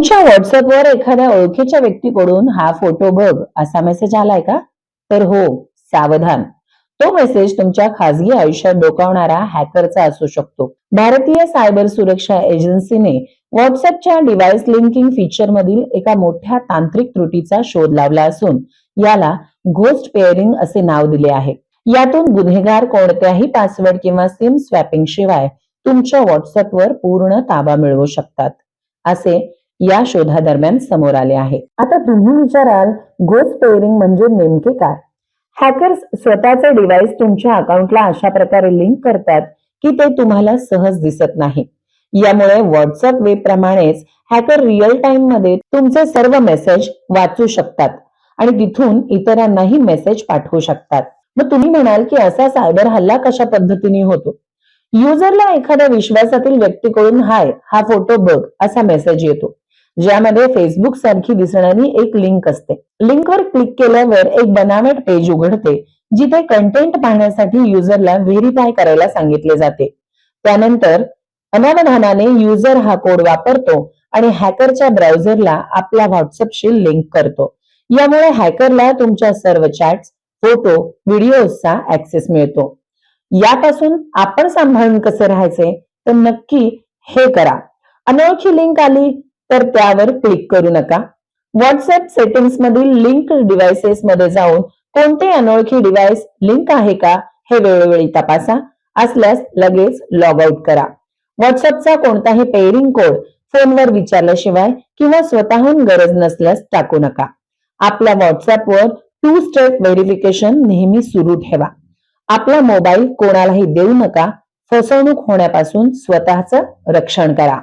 तुमच्या व्हॉट्सअपवर एखाद्या ओळखीच्या व्यक्तीकडून हा फोटो बघ असा मेसेज आलाय का? तर हो सावधान. तो मेसेज तुमच्या खासगी आयुष्यात डोकावणारा हॅकरचा असू शकतो. भारतीय सायबर सुरक्षा एजन्सीने व्हॉट्सअपच्या डिव्हाइस लिंकिंग फीचर मधील एका मोठ्या तांत्रिक त्रुटीचा शोध लावला असून याला घोस्ट पेअरिंग असे नाव दिले आहे. यातून गुन्हेगार कोणत्याही पासवर्ड किंवा सिम स्वॅपिंग शिवाय तुमच्या व्हॉट्सअपवर पूर्ण ताबा मिळवू शकतात. असे या शोधादरम्यान समोर आले आहे. आता तुम्ही विचाराल गोस्ट पेअरिंग म्हणजे नेमके काय? हॅकर्स स्वतःचे डिव्हाइस तुमच्या अकाउंटला अशा प्रकारे लिंक करतात की ते तुम्हाला सहज दिसत नाही. यामुळे व्हॉट्सअप वेब प्रमाणेच हॅकर रिअल टाइममध्ये तुमचे सर्व मेसेज वाचू शकतात आणि तिथून इतरांनाही मेसेज पाठवू शकतात. मग तुम्ही म्हणाल की असा सायबर हल्ला कशा पद्धतीने होतो? युजरला एखाद्या विश्वासातील व्यक्तीकडून हाय हा फोटो बघ असा मेसेज येतो. ज्यामध्ये फेसबुक सारखी दिसणारी एक लिंक असते. लिंकवर क्लिक केल्यावर एक बनावट पेज उघडते जिथे कंटेंट पाहण्यासाठी युजरला व्हेरीफाय करायला सांगितले जाते. त्यानंतर अनावधानाने युजर हा कोड वापरतो आणि हॅकरच्या ब्राउझरला आपल्या व्हॉट्सअपशी लिंक करतो. यामुळे हॅकरला तुमच्या सर्व चॅट्स फोटो व्हिडिओजचा ऍक्सेस मिळतो. यापासून आपण सांभाळून कसं राहायचे? तर नक्की हे करा. अनोळखी लिंक आली तर त्यावर क्लिक करू नका. व्हॉट्सअप सेटिंग्स मधील लिंक डिव्हायसेस मध्ये जाऊन कोणते अनोळखी डिव्हाइस लिंक आहे का हे वेळोवेळी तपासा. असल्यास लगेच लॉग आउट करा. व्हॉट्सअपचा कोणताही पेअरिंग कोड फोनवर विचारल्याशिवाय किंवा स्वतःहून गरज नसल्यास टाकू नका. आपल्या व्हॉट्सअपवर टू स्टेप व्हेरिफिकेशन नेहमी सुरू ठेवा. आपला मोबाईल कोणालाही देऊ नका. फसवणूक होण्यापासून स्वतःच रक्षण करा.